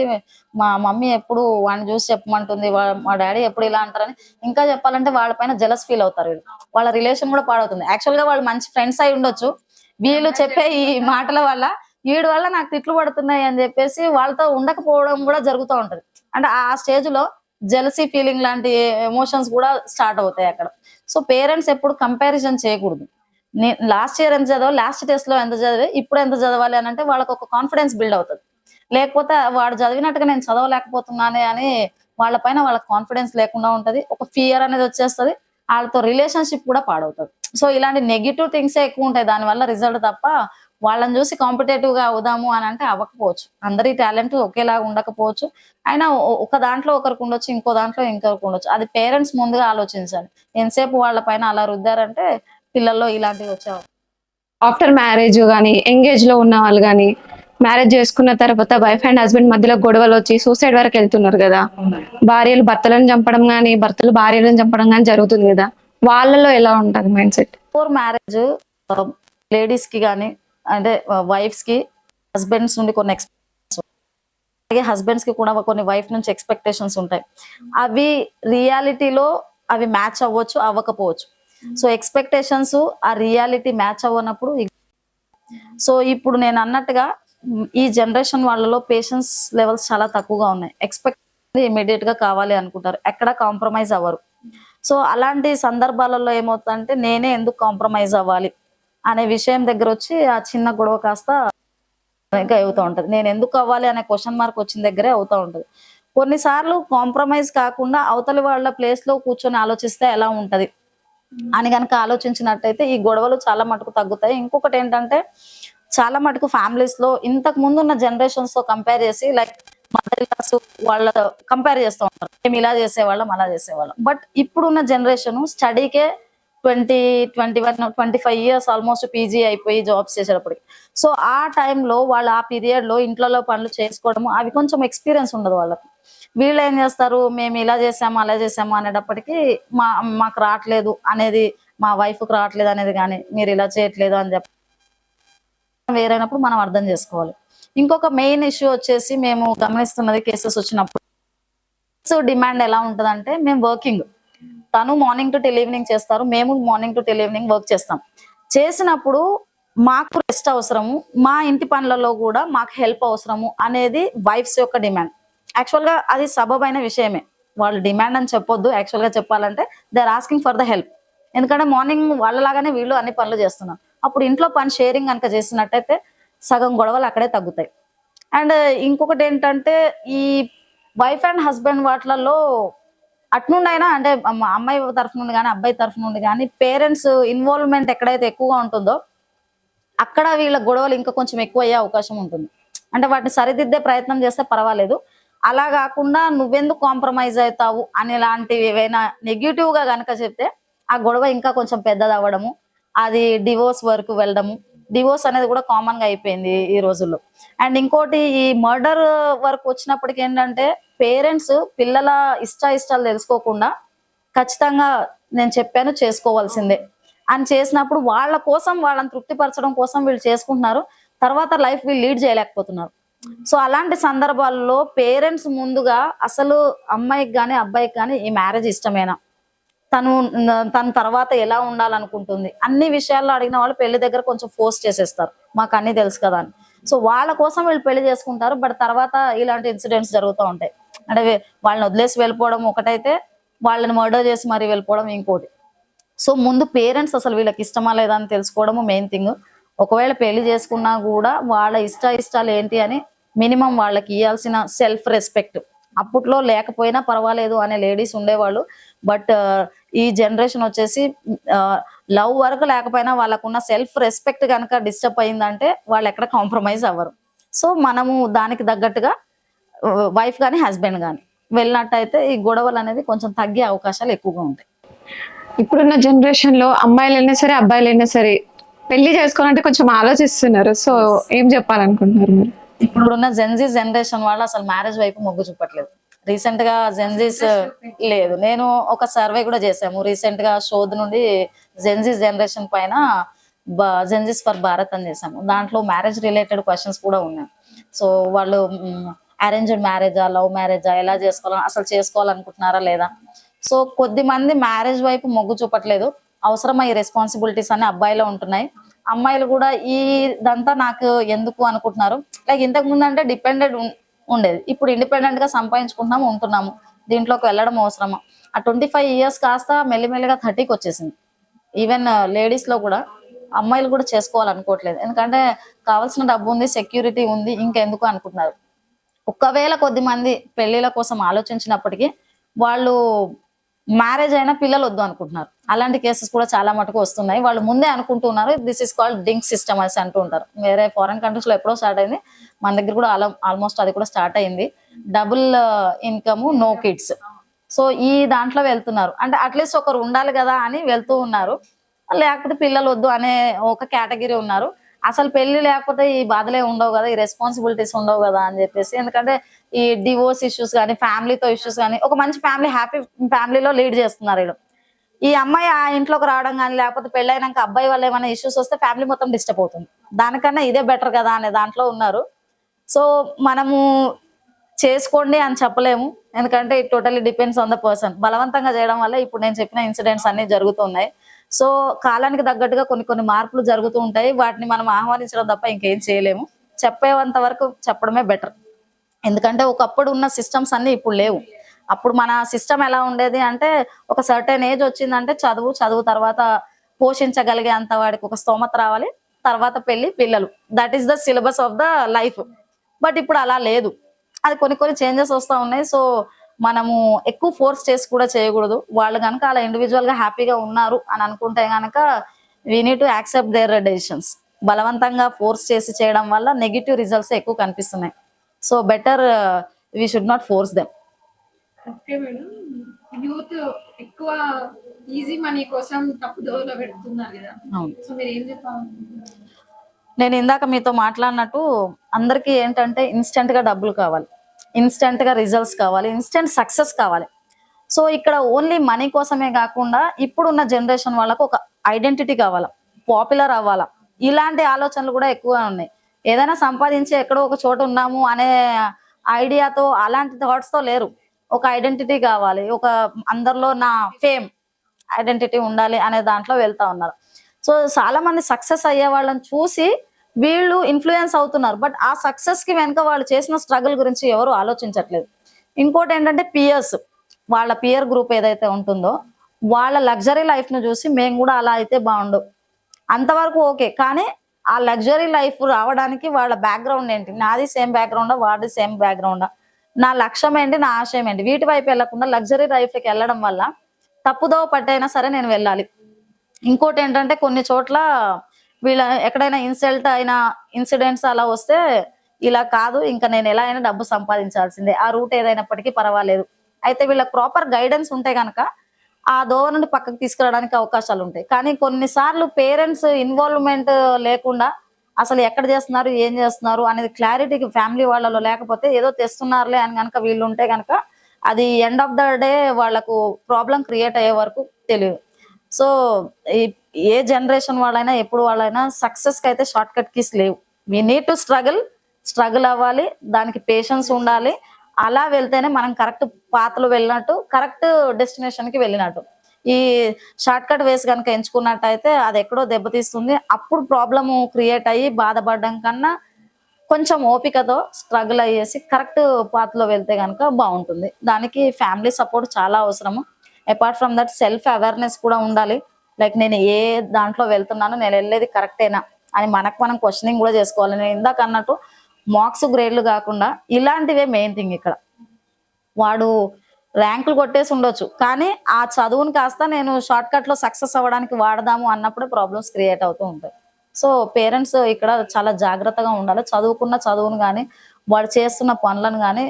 మా మమ్మీ ఎప్పుడు వాడిని చూసి చెప్పమంటుంది మా డాడీ ఎప్పుడు ఇలా అంటారని. ఇంకా చెప్పాలంటే వాళ్ళ పైన జలస్ ఫీల్ అవుతారు వీళ్ళు. వాళ్ళ రిలేషన్ కూడా పాడవుతుంది. యాక్చువల్గా వాళ్ళు మంచి ఫ్రెండ్స్ అయి ఉండొచ్చు. వీళ్ళు చెప్పే ఈ మాటల వల్ల వీడి వల్ల నాకు తిట్లు పడుతున్నాయి అని చెప్పేసి వాళ్ళతో ఉండకపోవడం కూడా జరుగుతూ ఉంటది. అంటే ఆ స్టేజ్లో జెలసీ ఫీలింగ్ లాంటి ఎమోషన్స్ కూడా స్టార్ట్ అవుతాయి అక్కడ. సో పేరెంట్స్ ఎప్పుడు కంపారిజన్ చేయకూడదు. నేను లాస్ట్ ఇయర్ ఎంత చదవాలి లాస్ట్ టెస్ట్లో ఎంత చదివి ఇప్పుడు ఎంత చదవాలి అని అంటే వాళ్ళకి ఒక కాన్ఫిడెన్స్ బిల్డ్ అవుతుంది. లేకపోతే వాడు చదివినట్టుగా నేను చదవలేకపోతున్నానే అని వాళ్ళ పైన వాళ్ళకి కాన్ఫిడెన్స్ లేకుండా ఉంటది. ఒక ఫియర్ అనేది వచ్చేస్తుంది. వాళ్ళతో రిలేషన్షిప్ కూడా పాడవుతుంది. సో ఇలాంటి నెగిటివ్ థింగ్స్ ఎక్కువ ఉంటాయి. దాని వల్ల రిజల్ట్ తప్ప వాళ్ళని చూసి కాంపిటేటివ్గా అవుదాము అని అంటే అవ్వకపోవచ్చు. అందరి టాలెంట్ ఒకేలాగా ఉండకపోవచ్చు. అయినా ఒక దాంట్లో ఒకరికి ఉండొచ్చు ఇంకో దాంట్లో ఇంకొకరికి ఉండొచ్చు. అది పేరెంట్స్ ముందుగా ఆలోచించాలి. ఎంతసేపు వాళ్ళ పైన అలా రుద్దారంటే పిల్లల్లో ఇలాంటివి వచ్చే ఆఫ్టర్ మ్యారేజ్ కానీ ఎంగేజ్లో ఉన్న వాళ్ళు కానీ మ్యారేజ్ చేసుకున్న తర్వాత వైఫ్ అండ్ హస్బెండ్ మధ్యలో గొడవలు వచ్చి సూసైడ్ వరకు వెళ్తున్నారు కదా. భార్యలు భర్తలను చంపడం కానీ భర్తలు భార్యలను చంపడం కానీ జరుగుతుంది కదా. వాళ్ళలో ఎలా ఉంటది మైండ్ సెట్ బిఫోర్ మ్యారేజ్ లేడీస్కి కానీ అంటే వైఫ్స్కి హస్బెండ్స్ నుండి కొన్ని ఎక్స్పెక్టేషన్స్ అలాగే హస్బెండ్స్కి కూడా కొన్ని వైఫ్ నుంచి ఎక్స్పెక్టేషన్స్ ఉంటాయి. అవి రియాలిటీలో అవి మ్యాచ్ అవ్వచ్చు అవ్వకపోవచ్చు. సో ఎక్స్పెక్టేషన్స్ ఆ రియాలిటీ మ్యాచ్ అవ్వనప్పుడు సో ఇప్పుడు నేను అన్నట్టుగా ఈ జనరేషన్ వాళ్ళలో పేషెన్స్ లెవెల్స్ చాలా తక్కువగా ఉన్నాయి. ఎక్స్పెక్ట్ ఇమీడియట్గా కావాలి అనుకుంటారు. ఎక్కడ కాంప్రమైజ్ అవ్వరు. సో అలాంటి సందర్భాలలో ఏమవుతుందంటే నేనే ఎందుకు కాంప్రమైజ్ అవ్వాలి అనే విషయం దగ్గర వచ్చి ఆ చిన్న గొడవ కాస్త ఇంకా అవుతూ ఉంటది. నేను ఎందుకు అవ్వాలి అనే క్వశ్చన్ మార్క్ వచ్చిన దగ్గరే అవుతూ ఉంటది. కొన్నిసార్లు కాంప్రమైజ్ కాకుండా అవతలి వాళ్ళ ప్లేస్లో కూర్చొని ఆలోచిస్తే ఎలా ఉంటది? అని కనుక ఆలోచించినట్టయితే ఈ గొడవలు చాలా మటుకు తగ్గుతాయి. ఇంకొకటి ఏంటంటే చాలా మటుకు ఫ్యామిలీస్లో ఇంతకు ముందు ఉన్న జనరేషన్స్తో కంపేర్ చేసి లైక్ మదర్ క్లాస్ వాళ్ళ కంపేర్ చేస్తూ ఉంటారు. మేము ఇలా చేసేవాళ్ళం అలా చేసేవాళ్ళం. బట్ ఇప్పుడున్న generation స్టడీకే twenty twenty one twenty five years almost PG అయిపోయి జాబ్స్ చేసేటప్పటికి. సో ఆ టైంలో వాళ్ళు ఆ పీరియడ్లో ఇంట్లో పనులు చేసుకోవడము అవి కొంచెం ఎక్స్పీరియన్స్ ఉండదు వాళ్ళకి. వీళ్ళు ఏం చేస్తారు? మేము ఇలా చేసాము అలా చేసాము అనేటప్పటికీ మా మాకు రావట్లేదు అనేది మా వైఫ్కి రావట్లేదు అనేది కానీ మీరు ఇలా చేయట్లేదు అని చెప్పి వేరైనప్పుడు మనం అర్థం చేసుకోవాలి. ఇంకొక మెయిన్ ఇష్యూ వచ్చేసి మేము గమనిస్తున్నది కేసెస్ వచ్చినప్పుడు. డిమాండ్ ఎలా ఉంటుందంటే మేము వర్కింగ్. తను మార్నింగ్ టు టెల్ ఈవినింగ్ చేస్తారు మేము morning to till evening work చేస్తాం. చేసినప్పుడు మాకు రెస్ట్ అవసరము మా ఇంటి పనులలో కూడా మాకు హెల్ప్ అవసరము అనేది వైఫ్స్ యొక్క డిమాండ్. యాక్చువల్గా అది సబబైన విషయమే. వాళ్ళు డిమాండ్ అని చెప్పొద్దు యాక్చువల్గా చెప్పాలంటే they are asking for the help ఎందుకంటే మార్నింగ్ వాళ్ళలాగానే వీళ్ళు అన్ని పనులు చేస్తున్నారు. అప్పుడు ఇంట్లో పని షేరింగ్ కనుక చేసినట్టయితే సగం గొడవలు అక్కడే తగ్గుతాయి. అండ్ uh, ఇంకొకటి ఏంటంటే ఈ వైఫ్ అండ్ హస్బెండ్ వాటిలలో అట్నుండైనా అంటే అమ్మాయి తరఫు నుండి కానీ అబ్బాయి తరఫు నుండి కానీ పేరెంట్స్ ఇన్వాల్వ్మెంట్ ఎక్కడైతే ఎక్కువగా ఉంటుందో అక్కడ వీళ్ళ గొడవలు ఇంకా కొంచెం ఎక్కువ అయ్యే అవకాశం ఉంటుంది. అంటే వాటిని సరిదిద్దే ప్రయత్నం చేస్తే పర్వాలేదు. అలా కాకుండా నువ్వెందుకు కాంప్రమైజ్ అవుతావు అనేలాంటివి ఏవైనా నెగిటివ్గా కనుక చెప్తే ఆ గొడవ ఇంకా కొంచెం పెద్దది అవ్వడము అది డివోర్స్ వరకు వెళ్ళడము. డివోర్స్ అనేది కూడా కామన్గా అయిపోయింది ఈ రోజుల్లో. అండ్ ఇంకోటి ఈ మర్డర్ వరకు వచ్చినప్పటికి ఏంటంటే పేరెంట్స్ పిల్లల ఇష్ట ఇష్టాలు తెలుసుకోకుండా ఖచ్చితంగా నేను చెప్పాను చేసుకోవాల్సిందే. అని చేసినప్పుడు వాళ్ళ కోసం వాళ్ళని తృప్తిపరచడం కోసం వీళ్ళు చేసుకుంటున్నారు. తర్వాత లైఫ్ వీళ్ళు లీడ్ చేయలేకపోతున్నారు. సో అలాంటి సందర్భాల్లో పేరెంట్స్ ముందుగా అసలు అమ్మాయికి కానీ అబ్బాయికి కానీ ఈ మ్యారేజ్ ఇష్టమేనా? తను తన తర్వాత ఎలా ఉండాలనుకుంటుంది? అన్ని విషయాల్లో అడిగిన వాళ్ళు పెళ్ళి దగ్గర కొంచెం ఫోర్స్ చేసేస్తారు. మాకు అన్ని తెలుసు కదా అని. సో వాళ్ళ కోసం వీళ్ళు పెళ్ళి చేసుకుంటారు. బట్ తర్వాత ఇలాంటి ఇన్సిడెంట్స్ జరుగుతూ ఉంటాయి. అంటే వాళ్ళని వదిలేసి వెళ్ళిపోవడం ఒకటైతే వాళ్ళని మర్డర్ చేసి మరీ వెళ్ళిపోవడం ఇంకోటి. సో ముందు పేరెంట్స్ అసలు వీళ్ళకి ఇష్టమా లేదా అని తెలుసుకోవడము మెయిన్ థింగ్. ఒకవేళ పెళ్ళి చేసుకున్నా కూడా వాళ్ళ ఇష్ట ఇష్టాలు ఏంటి అని మినిమం వాళ్ళకి ఇవ్వాల్సిన సెల్ఫ్ రెస్పెక్ట్. అప్పట్లో లేకపోయినా పర్వాలేదు అనే లేడీస్ ఉండేవాళ్ళు. బట్ ఈ జనరేషన్ వచ్చేసి లవ్ వరకు లేకపోయినా వాళ్ళకున్న సెల్ఫ్ రెస్పెక్ట్ కనుక డిస్టర్బ్ అయిందంటే వాళ్ళు ఎక్కడ కాంప్రమైజ్ అవ్వరు. సో మనము దానికి తగ్గట్టుగా వైఫ్ కానీ హస్బెండ్ కానీ వెళ్ళినట్టయితే ఈ గొడవలు అనేది కొంచెం తగ్గే అవకాశాలు ఎక్కువగా ఉంటాయి. ఇప్పుడున్న జనరేషన్లో అమ్మాయిలైనా సరే అబ్బాయిలైనా సరే పెళ్ళి చేసుకోవాలంటే కొంచెం ఆలోచిస్తున్నారు. సో ఏం చెప్పాలనుకుంటున్నారు మీరు? ఇప్పుడున్న జెన్జీ జనరేషన్ వాళ్ళు అసలు మ్యారేజ్ వైపు మొగ్గు చూపట్లేదు. రీసెంట్గా జెన్జీస్ లేదు. నేను ఒక సర్వే కూడా చేసాము రీసెంట్గా షోద్ నుండి జెన్జీ జనరేషన్ పైన జెన్జీస్ ఫర్ భారత్ అని చేసాము దాంట్లో మ్యారేజ్ రిలేటెడ్ క్వశ్చన్స్ కూడా ఉన్నాయి. సో వాళ్ళు అరేంజ్డ్ మ్యారేజా లవ్ మ్యారేజా ఎలా చేసుకోవాలని అసలు చేసుకోవాలనుకుంటున్నారా లేదా? సో కొద్ది మంది మ్యారేజ్ వైపు మొగ్గు చూపట్లేదు. అవసరమై రెస్పాన్సిబిలిటీస్ అన్ని అబ్బాయిలో ఉంటున్నాయి. అమ్మాయిలు కూడా ఈ ఇదంతా నాకు ఎందుకు అనుకుంటున్నారు? లైక్ ఇంతకు ముందు అంటే డిపెండెంట్ ఉండేది. ఇప్పుడు ఇండిపెండెంట్గా సంపాదించుకుంటున్నాము ఉంటున్నాము. దీంట్లోకి వెళ్ళడం అవసరమా? ఆ ట్వంటీ ఫైవ్ ఇయర్స్ కాస్త మెల్లిమెల్లిగా థర్టీకి వచ్చేసింది. ఈవెన్ లేడీస్ uh, లో కూడా అమ్మాయిలు కూడా చేసుకోవాలనుకోవట్లేదు. ఎందుకంటే కావాల్సిన డబ్బు ఉంది సెక్యూరిటీ ఉంది ఇంకెందుకు అనుకుంటున్నారు? ఒక్కవేళ కొద్ది మంది పెళ్ళిళ్ళ కోసం ఆలోచించినప్పటికీ వాళ్ళు మ్యారేజ్ అయినా పిల్లలు వద్దు అనుకుంటున్నారు. అలాంటి కేసెస్ కూడా చాలా మటుకు వస్తున్నాయి. వాళ్ళు ముందే అనుకుంటున్నారు this is called DINK system అనేసి అంటూ ఉంటారు. వేరే ఫారెన్ కంట్రీస్లో ఎప్పుడో స్టార్ట్ అయింది. మన దగ్గర కూడా ఆల్మోస్ట్ అది కూడా స్టార్ట్ అయింది. Double income no kids so ఈ దాంట్లో వెళ్తున్నారు. అంటే అట్లీస్ట్ ఒకరు ఉండాలి కదా అని వెళ్తూ ఉన్నారు. లేకపోతే పిల్లలు వద్దు అనే ఒక కేటగిరీ ఉన్నారు. అసలు పెళ్ళి లేకపోతే ఈ బాధలే ఉండవు కదా ఈ రెస్పాన్సిబిలిటీస్ ఉండవు కదా అని చెప్పేసి. ఎందుకంటే ఈ డివోర్స్ ఇష్యూస్ కానీ ఫ్యామిలీతో ఇష్యూస్ కానీ ఒక మంచి ఫ్యామిలీ హ్యాపీ ఫ్యామిలీలో లీడ్ చేస్తున్నారు వీళ్ళు. ఈ అమ్మాయి ఆ ఇంట్లోకి రావడం కానీ లేకపోతే పెళ్ళైనాక అబ్బాయి వల్ల ఏమైనా ఇష్యూస్ వస్తే ఫ్యామిలీ మొత్తం డిస్టర్బ్ అవుతుంది. దానికన్నా ఇదే బెటర్ కదా అనే దాంట్లో ఉన్నారు. సో మనము చేసుకోండి అని చెప్పలేము. ఎందుకంటే it totally depends on the person బలవంతంగా చేయడం వల్ల ఇప్పుడు నేను చెప్పిన ఇన్సిడెంట్స్ అన్ని జరుగుతున్నాయి. సో కాలానికి తగ్గట్టుగా కొన్ని కొన్ని మార్పులు జరుగుతూ ఉంటాయి. వాటిని మనం ఆహ్వానించడం తప్ప ఇంకేం చేయలేము. చెప్పేంత వరకు చెప్పడమే బెటర్ ఎందుకంటే ఒకప్పుడు ఉన్న సిస్టమ్స్ అన్ని ఇప్పుడు లేవు. అప్పుడు మన సిస్టమ్ ఎలా ఉండేది అంటే ఒక సర్టెన్ ఏజ్ వచ్చిందంటే చదువు చదువు తర్వాత పోషించగలిగే అంత వాడికి ఒక స్తోమత రావాలి తర్వాత పెళ్ళి పిల్లలు. That is the syllabus of the life but ఇప్పుడు అలా లేదు. అది కొన్ని కొన్ని చేంజెస్ వస్తూ ఉన్నాయి. సో మనము ఎక్కువ ఫోర్స్ చేసి కూడా చేయకూడదు. వాళ్ళు కనుక అలా ఇండివిజువల్గా హ్యాపీగా ఉన్నారు అని అనుకుంటే కనుక we need to accept their decisions బలవంతంగా ఫోర్స్ చేసి చేయడం వల్ల నెగిటివ్ రిజల్ట్స్ ఎక్కువ కనిపిస్తున్నాయి. So better we should not force them youth ఎక్కువ ఈజీ మనీ కోసం తప్పు దోవలో పెడుతున్నారు కదా. అవును. సో మీరు ఏం చెప్పాలి నేను ఇందాక మీతో మాట్లాడినట్టు అందరికీ ఏంటంటే ఇన్స్టెంట్గా డబ్బులు కావాలి. ఇన్స్టెంట్గా రిజల్ట్స్ కావాలి. ఇన్స్టెంట్ సక్సెస్ కావాలి. సో ఇక్కడ ఓన్లీ మనీ కోసమే కాకుండా ఇప్పుడున్న జనరేషన్ వాళ్ళకు ఒక ఐడెంటిటీ కావాలా? పాపులర్ అవ్వాలా? ఇలాంటి ఆలోచనలు కూడా ఎక్కువ ఉన్నాయి. ఏదైనా సంపాదించి ఎక్కడో ఒక చోట ఉన్నాము అనే ఐడియాతో అలాంటి థాట్స్తో లేరు. ఒక ఐడెంటిటీ కావాలి ఒక అందరిలో నా ఫేమ్ ఐడెంటిటీ ఉండాలి అనే దాంట్లో వెళ్తా ఉన్నారు. సో చాలా మంది సక్సెస్ అయ్యే వాళ్ళని చూసి వీళ్ళు ఇన్ఫ్లుయెన్స్ అవుతున్నారు. బట్ ఆ సక్సెస్కి వెనుక వాళ్ళు చేసిన స్ట్రగుల్ గురించి ఎవరు ఆలోచించట్లేదు. ఇంకోటి ఏంటంటే పియర్స్ వాళ్ళ పియర్ గ్రూప్ ఏదైతే ఉంటుందో వాళ్ళ లగ్జరీ లైఫ్ను చూసి మేము కూడా అలా అయితే బాగుండు. అంతవరకు ఓకే. కానీ ఆ లగ్జరీ లైఫ్ రావడానికి వాళ్ళ బ్యాక్గ్రౌండ్ ఏంటి? నాది సేమ్ బ్యాక్గ్రౌండా వాడిది సేమ్ బ్యాక్గ్రౌండా? నా లక్ష్యం ఏంటి? నా ఆశయం ఏంటి? వీటి వైపు వెళ్ళకుండా లగ్జరీ లైఫ్కి వెళ్ళడం వల్ల తప్పుదో పట్టైనా సరే నేను వెళ్ళాలి. ఇంకోటి ఏంటంటే కొన్ని చోట్ల వీళ్ళ ఎక్కడైనా ఇన్సల్ట్ అయిన ఇన్సిడెంట్స్ అలా వస్తే ఇలా కాదు ఇంకా నేను ఎలా అయినా డబ్బు సంపాదించాల్సిందే. ఆ రూట్ ఏదైనప్పటికీ పర్వాలేదు. అయితే వీళ్ళకి ప్రాపర్ గైడెన్స్ ఉంటే కనుక ఆ దోవ నుండి పక్కకు తీసుకురావడానికి అవకాశాలు ఉంటాయి. కానీ కొన్నిసార్లు పేరెంట్స్ ఇన్వాల్వ్మెంట్ లేకుండా అసలు ఎక్కడ చేస్తున్నారు ఏం చేస్తున్నారు అనేది క్లారిటీకి ఫ్యామిలీ వాళ్ళలో లేకపోతే ఏదో తెస్తున్నారులే అని కనుక వీళ్ళు ఉంటే కనుక అది ఎండ్ ఆఫ్ ద డే వాళ్ళకు ప్రాబ్లం క్రియేట్ అయ్యే వరకు తెలియదు. సో ఏ జనరేషన్ వాళ్ళైనా ఎప్పుడు వాళ్ళైనా సక్సెస్కి అయితే షార్ట్ కట్ కీస్ లేవు. We need to struggle struggle అవ్వాలి. దానికి పేషెన్స్ ఉండాలి. అలా వెళ్తేనే మనం కరెక్ట్ పాతలు వెళ్ళినట్టు కరెక్ట్ డెస్టినేషన్కి వెళ్ళినట్టు. ఈ షార్ట్ కట్ వేసి కనుక ఎంచుకున్నట్టయితే అది ఎక్కడో దెబ్బతీస్తుంది అప్పుడు ప్రాబ్లము క్రియేట్ అయ్యి బాధపడడం కన్నా కొంచెం ఓపికతో స్ట్రగుల్ అయ్యేసి కరెక్ట్ పాత్లో వెళ్తే కనుక బాగుంటుంది. దానికి ఫ్యామిలీ సపోర్ట్ చాలా అవసరము. Apart from that self awareness కూడా ఉండాలి. లైక్ నేను ఏ దాంట్లో వెళ్తున్నాను నేను వెళ్ళేది కరెక్టేనా అని మనకు మనం క్వశ్చనింగ్ కూడా చేసుకోవాలి. నేను ఇందాక అన్నట్టు మార్క్స్ గ్రేడ్లు కాకుండా ఇలాంటివే మెయిన్ థింగ్ ఇక్కడ. వాడు ర్యాంకులు కొట్టేసి ఉండొచ్చు కానీ ఆ చదువుని కాస్త నేను షార్ట్ కట్లో సక్సెస్ అవ్వడానికి వాడదాము అన్నప్పుడే ప్రాబ్లమ్స్ క్రియేట్ అవుతూ ఉంటాయి. సో పేరెంట్స్ ఇక్కడ చాలా జాగ్రత్తగా ఉండాలి. చదువుకున్న చదువును కానీ వాడు చేస్తున్న పనులను కానీ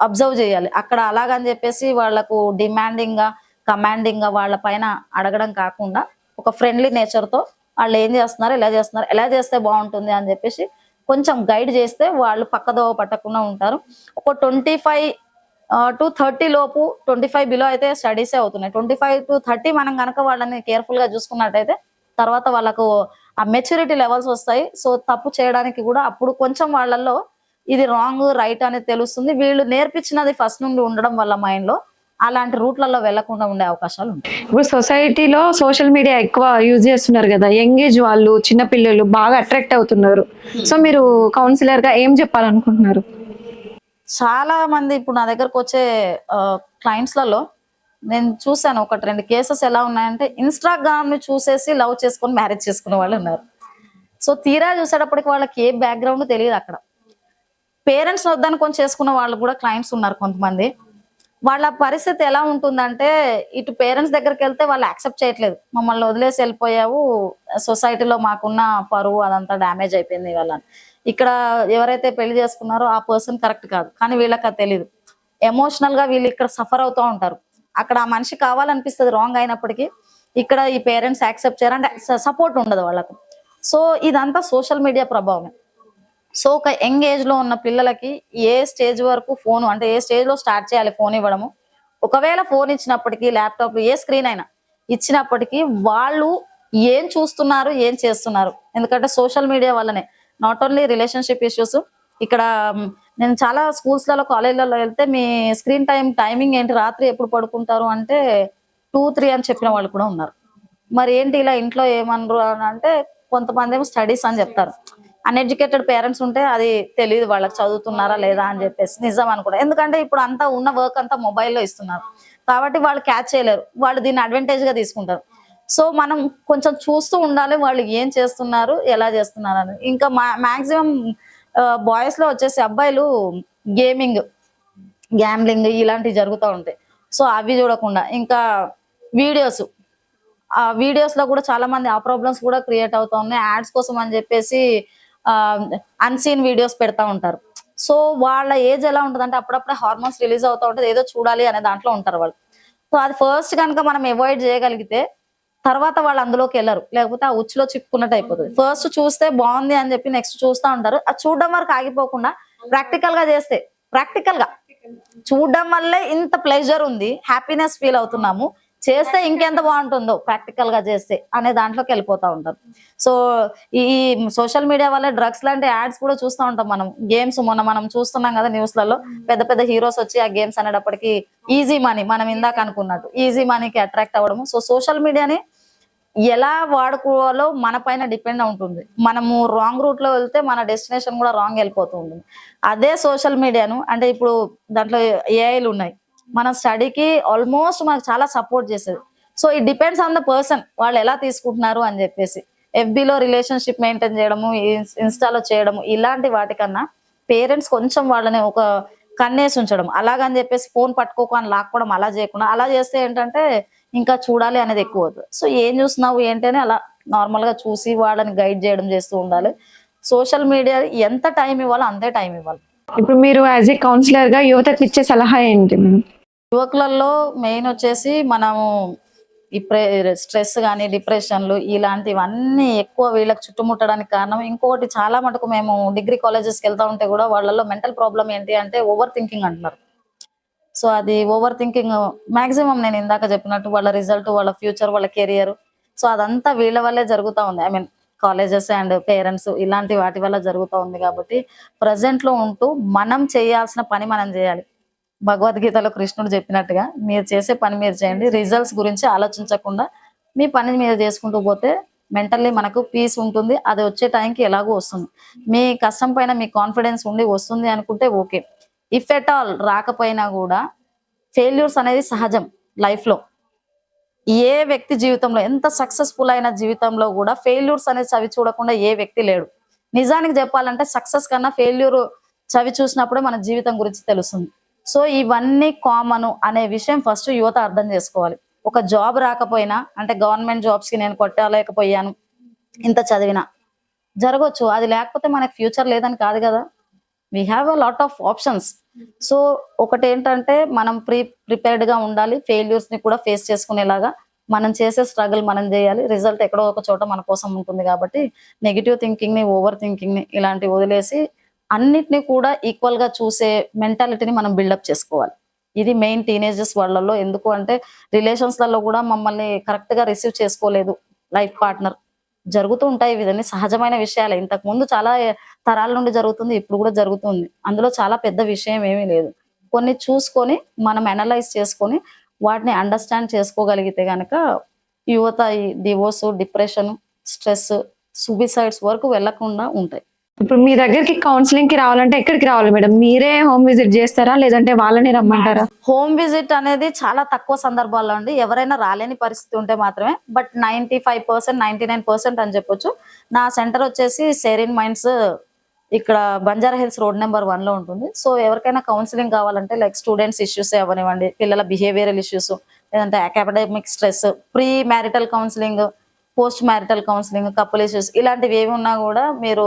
అబ్జర్వ్ చేయాలి. అక్కడ అలాగని చెప్పేసి వాళ్ళకు డిమాండింగ్గా కమాండింగ్గా వాళ్ళ పైన అడగడం కాకుండా ఒక ఫ్రెండ్లీ నేచర్తో వాళ్ళు ఏం చేస్తున్నారు ఎలా చేస్తున్నారు ఎలా చేస్తే బాగుంటుంది అని చెప్పేసి కొంచెం గైడ్ చేస్తే వాళ్ళు పక్కదోవ పట్టకుండా ఉంటారు. ఒక ట్వంటీ ఫైవ్ టు థర్టీ లోపు ట్వంటీ ఫైవ్ బిలో అయితే స్టడీసే అవుతున్నాయి. ట్వంటీ ఫైవ్ టు థర్టీ మనం కనుక వాళ్ళని కేర్ఫుల్గా చూసుకున్నట్టయితే తర్వాత వాళ్ళకు ఆ మెచ్యూరిటీ లెవెల్స్ వస్తాయి. సో తప్పు చేయడానికి కూడా అప్పుడు కొంచెం వాళ్ళల్లో ఇది రాంగ్ రైట్ అనేది తెలుస్తుంది. వీళ్ళు నేర్పించినది ఫస్ట్ నుండి ఉండడం వల్ల మైండ్లో అలాంటి రూట్లలో వెళ్ళకుండా ఉండే అవకాశాలు ఉంటాయి. ఇప్పుడు సొసైటీలో సోషల్ మీడియా ఎక్కువ యూజ్ చేస్తున్నారు కదా యంగ్ ఏజ్ వాళ్ళు చిన్న పిల్లలు బాగా అట్రాక్ట్ అవుతున్నారు. సో మీరు కౌన్సిలర్గా ఏం చెప్పాలనుకుంటున్నారు? చాలా మంది ఇప్పుడు నా దగ్గరకు వచ్చే క్లయింట్స్లలో నేను చూశాను ఒకటి రెండు కేసెస్ ఎలా ఉన్నాయంటే ఇన్స్టాగ్రామ్ని చూసేసి లవ్ చేసుకొని మ్యారేజ్ చేసుకునే వాళ్ళు ఉన్నారు. సో తీరా చూసేటప్పటికి వాళ్ళకి ఏ బ్యాక్గ్రౌండ్ తెలియదు అక్కడ. పేరెంట్స్ వద్దనుకొని చేసుకున్న వాళ్ళు కూడా క్లయింట్స్ ఉన్నారు కొంతమంది. వాళ్ళ పరిస్థితి ఎలా ఉంటుందంటే ఇటు పేరెంట్స్ దగ్గరికి వెళ్తే వాళ్ళు యాక్సెప్ట్ చేయట్లేదు. మమ్మల్ని వదిలేసి వెళ్ళిపోయావు సొసైటీలో మాకున్న పరువు అదంతా డ్యామేజ్ అయిపోయింది వాళ్ళని ఇక్కడ ఎవరైతే పెళ్ళి చేసుకున్నారో ఆ పర్సన్ కరెక్ట్ కాదు. కానీ వీళ్ళకి అది తెలియదు ఎమోషనల్గా వీళ్ళు ఇక్కడ సఫర్ అవుతూ ఉంటారు. అక్కడ ఆ మనిషి కావాలనిపిస్తుంది రాంగ్ అయినప్పటికీ ఇక్కడ ఈ పేరెంట్స్ యాక్సెప్ట్ చేయాలంటే సపోర్ట్ ఉండదు వాళ్ళకు. సో ఇదంతా సోషల్ మీడియా ప్రభావమే. సో ఒక యంగ్ ఏజ్లో ఉన్న పిల్లలకి ఏ స్టేజ్ వరకు ఫోన్ అంటే ఏ స్టేజ్లో స్టార్ట్ చేయాలి ఫోన్ ఇవ్వడము? ఒకవేళ ఫోన్ ఇచ్చినప్పటికీ ల్యాప్టాప్ ఏ స్క్రీన్ అయినా ఇచ్చినప్పటికీ వాళ్ళు ఏం చూస్తున్నారు ఏం చేస్తున్నారు? ఎందుకంటే సోషల్ మీడియా వల్లనే. నాట్ ఓన్లీ రిలేషన్షిప్ ఇష్యూస్ ఇక్కడ నేను చాలా స్కూల్స్లలో కాలేజ్లలో వెళ్తే మీ స్క్రీన్ టైం టైమింగ్ ఏంటి? రాత్రి ఎప్పుడు పడుకుంటారు అంటే టూ త్రీ అని చెప్పిన వాళ్ళు కూడా ఉన్నారు. మరి ఏంటి ఇలా ఇంట్లో ఏమనరు అని అంటే కొంతమంది ఏమో స్టడీస్ అని చెప్తారు. అన్ఎడ్యుకేటెడ్ పేరెంట్స్ ఉంటే అది తెలియదు వాళ్ళకి చదువుతున్నారా లేదా అని చెప్పేసి. నిజం అనుకుంటా. ఎందుకంటే ఇప్పుడు అంతా ఉన్న వర్క్ అంతా మొబైల్లో ఇస్తున్నారు. కాబట్టి వాళ్ళు క్యాచ్ చేయలేరు. వాళ్ళు దీన్ని అడ్వాంటేజ్గా తీసుకుంటారు. సో మనం కొంచెం చూస్తూ ఉండాలి వాళ్ళు ఏం చేస్తున్నారు ఎలా చేస్తున్నారు అని ఇంకా మాక్సిమం బాయ్స్లో వచ్చేసి అబ్బాయిలు గేమింగ్ గ్యాంబ్లింగ్ ఇలాంటివి జరుగుతూ ఉంటాయి. సో అవి చూడకుండా. ఇంకా వీడియోస్ ఆ వీడియోస్లో కూడా చాలా మంది ఆ ప్రాబ్లమ్స్ కూడా క్రియేట్ అవుతా ఉన్నాయి. యాడ్స్ కోసం అని చెప్పేసి అన్సీన్ వీడియోస్ పెడతా ఉంటారు. సో వాళ్ళ ఏజ్ ఎలా ఉంటుంది అంటే అప్పుడప్పుడే హార్మోన్స్ రిలీజ్ అవుతా ఉంటుంది. ఏదో చూడాలి అనే దాంట్లో ఉంటారు వాళ్ళు. సో అది ఫస్ట్ కనుక మనం అవాయిడ్ చేయగలిగితే తర్వాత వాళ్ళు అందులోకి వెళ్ళరు. లేకపోతే ఆ ఉచ్చులో చిక్కున్నట్టు అయిపోతుంది. ఫస్ట్ చూస్తే బాగుంది అని చెప్పి నెక్స్ట్ చూస్తూ ఉంటారు. అది చూడడం వరకు ఆగిపోకుండా ప్రాక్టికల్గా చేస్తే ప్రాక్టికల్గా చూడడం వల్లే ఇంత ప్లెజర్ ఉంది హ్యాపీనెస్ ఫీల్ అవుతున్నాము. చేస్తే ఇంకెంత బాగుంటుందో ప్రాక్టికల్గా చేస్తే అనే దాంట్లోకి వెళ్ళిపోతా ఉంటారు. సో ఈ సోషల్ మీడియా వల్ల డ్రగ్స్ లాంటి యాడ్స్ కూడా చూస్తూ ఉంటాం మనం. గేమ్స్ మొన్న మనం చూస్తున్నాం కదా న్యూస్లలో పెద్ద పెద్ద హీరోస్ వచ్చి ఆ గేమ్స్ అనేటప్పటికి ఈజీ మనీ మనం ఇందాక అనుకున్నట్టు ఈజీ మనీకి అట్రాక్ట్ అవ్వడము. సో సోషల్ మీడియాని ఎలా వాడుకోవాలో మన పైన డిపెండ్ ఉంటుంది మనము రాంగ్ రూట్లో వెళ్తే మన డెస్టినేషన్ కూడా రాంగ్ వెళ్ళిపోతూ ఉంటుంది. అదే సోషల్ మీడియాను అంటే ఇప్పుడు దాంట్లో ఏఐలు ఉన్నాయి. మన స్టడీకి ఆల్మోస్ట్ మనకు చాలా సపోర్ట్ చేసేది. So it depends on the person వాళ్ళు ఎలా తీసుకుంటున్నారు అని చెప్పేసి. ఎఫ్బిలో రిలేషన్షిప్ మెయింటైన్ చేయడము ఇన్స్టాలో చేయడము ఇలాంటి వాటికన్నా పేరెంట్స్ కొంచెం వాళ్ళని ఒక కన్నేసి ఉంచడం. అలాగని చెప్పేసి ఫోన్ పట్టుకోకు అని లాక్కోవడం అలా చేయకుండా. అలా చేస్తే ఏంటంటే ఇంకా చూడాలి అనేది ఎక్కువ అవుతుంది. సో ఏం చూస్తున్నావు ఏంటి అలా నార్మల్గా చూసి వాళ్ళని గైడ్ చేయడం చేస్తూ ఉండాలి. సోషల్ మీడియా ఎంత టైం ఇవ్వాలో అంతే టైం ఇవ్వాలి. ఇప్పుడు మీరు యాజ్ ఏ కౌన్సిలర్గా యువతకు ఇచ్చే సలహా ఏంటి? యువకులలో మెయిన్ వచ్చేసి మనము ఈ స్ట్రెస్ కానీ డిప్రెషన్లు ఇలాంటివన్నీ ఎక్కువ వీళ్ళకి చుట్టుముట్టడానికి కారణం. ఇంకొకటి చాలా మటుకు మేము డిగ్రీ కాలేజెస్కి వెళ్తా ఉంటే కూడా వాళ్ళలో మెంటల్ ప్రాబ్లం ఏంటి అంటే ఓవర్ థింకింగ్ అంటున్నారు. సో అది ఓవర్ థింకింగ్ మాక్సిమం నేను ఇందాక చెప్పినట్టు వాళ్ళ రిజల్ట్ వాళ్ళ ఫ్యూచర్ వాళ్ళ కెరియర్. సో అదంతా వీళ్ళ వల్లే జరుగుతూ ఉంది. I mean colleges and parents ఇలాంటి వాటి వల్ల జరుగుతూ ఉంది కాబట్టి ప్రజెంట్లో ఉంటూ మనం చేయాల్సిన పని మనం చేయాలి. భగవద్గీతలో కృష్ణుడు చెప్పినట్టుగా మీరు చేసే పని మీరు చేయండి. రిజల్ట్స్ గురించి ఆలోచించకుండా మీ పని మీరు చేసుకుంటూ పోతే మెంటల్లీ మనకు పీస్ ఉంటుంది. అది వచ్చే టైంకి ఎలాగో వస్తుంది. మీ కష్టం పైన మీ కాన్ఫిడెన్స్ ఉండి వస్తుంది అనుకుంటే ఓకే. ఇఫ్ ఎట్ ఆల్ రాకపోయినా కూడా ఫెయిల్యూర్స్ అనేది సహజం లైఫ్లో. ఏ వ్యక్తి జీవితంలో ఎంత సక్సెస్ఫుల్ అయిన జీవితంలో కూడా ఫెయిల్యూర్స్ అనేది చవి చూడకుండా ఏ వ్యక్తి లేడు. నిజానికి చెప్పాలంటే సక్సెస్ కన్నా ఫెయిల్యూర్ చవి చూసినప్పుడే మన జీవితం గురించి తెలుస్తుంది. సో ఇవన్నీ కామన్ అనే విషయం ఫస్ట్ యువత అర్థం చేసుకోవాలి. ఒక జాబ్ రాకపోయినా అంటే గవర్నమెంట్ జాబ్స్కి నేను కొట్టలేకపోయాను ఇంత చదివినా. జరగవచ్చు అది లేకపోతే మనకి ఫ్యూచర్ లేదని కాదు కదా. We have a lot of options so ఒకటి ఏంటంటే మనం ప్రీ ప్రిపేర్డ్గా ఉండాలి ఫెయిల్యూర్స్ని కూడా ఫేస్ చేసుకునేలాగా మనం చేసే స్ట్రగుల్ మనం చేయాలి. రిజల్ట్ ఎక్కడో ఒక చోట మన కోసం ఉంటుంది కాబట్టి నెగిటివ్ థింకింగ్ని ఓవర్ థింకింగ్ని ఇలాంటివి వదిలేసి అన్నిటిని కూడా ఈక్వల్గా చూసే మెంటాలిటీని మనం బిల్డప్ చేసుకోవాలి. ఇది మెయిన్ టీనేజర్స్ వాళ్ళలో ఎందుకు అంటే రిలేషన్స్లలో కూడా మమ్మల్ని కరెక్ట్గా రిసీవ్ చేసుకోలేదు లైఫ్ పార్ట్నర్ జరుగుతూ ఉంటాయి ఇవన్నీ సహజమైన విషయాలు. ఇంతకు ముందు చాలా తరాల నుండి జరుగుతుంది ఇప్పుడు కూడా జరుగుతుంది. అందులో చాలా పెద్ద విషయం ఏమీ లేదు. కొన్ని చూసుకొని మనం అనలైజ్ చేసుకొని వాటిని అండర్స్టాండ్ చేసుకోగలిగితే కనుక యువత ఈ డివోర్స్ డిప్రెషన్ స్ట్రెస్ సూసైడ్స్ వరకు వెళ్ళకుండా ఉంటాయి. ఇప్పుడు మీ దగ్గరికి కౌన్సిలింగ్కి రావాలంటే ఎక్కడికి రావాలి మేడం? మీరే హోమ్ విజిట్ చేస్తారా? లేదంటే వాళ్ళని రమ్మంటారా? హోమ్ విజిట్ అనేది చాలా తక్కువ సందర్భాల్లో అండి. ఎవరైనా రాలేని పరిస్థితి ఉంటే మాత్రమే but ninety five percent ninety nine percent అని చెప్పొచ్చు. నా సెంటర్ వచ్చేసి సెరిన్ మైండ్స్ ఇక్కడ బంజారా హిల్స్ రోడ్ నెంబర్ వన్లో ఉంటుంది. సో ఎవరికైనా కౌన్సిలింగ్ కావాలంటే లైక్ స్టూడెంట్స్ ఇష్యూస్ అవనివ్వండి పిల్లల బిహేవియరల్ ఇష్యూస్ లేదంటే academic stress pre marital counselling post marital counselling couple issues ఇలాంటివి ఏమి ఉన్నా కూడా మీరు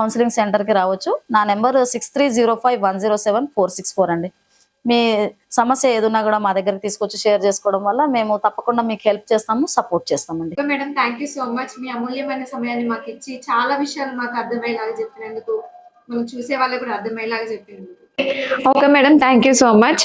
కౌన్సిలింగ్ సెంటర్కి రావచ్చు. నా number six three zero five one zero seven four six four అండి. మీ సమస్య ఏదున్నా కూడా మా దగ్గరికి తీసుకొచ్చి షేర్ చేసుకోవడం వల్ల మేము తప్పకుండా మీకు హెల్ప్ చేస్తాము సపోర్ట్ చేస్తామండి. Okay madam thank you so much మీ అమూల్యమైన సమయాన్ని మాకు ఇచ్చి చాలా విషయాలు మాకు అర్థమయ్యేలాగా చెప్పినందుకు మనం చూసే వాళ్ళకి కూడా అర్థమయ్యేలాగా చెప్పినందుకు. Okay madam thank you so much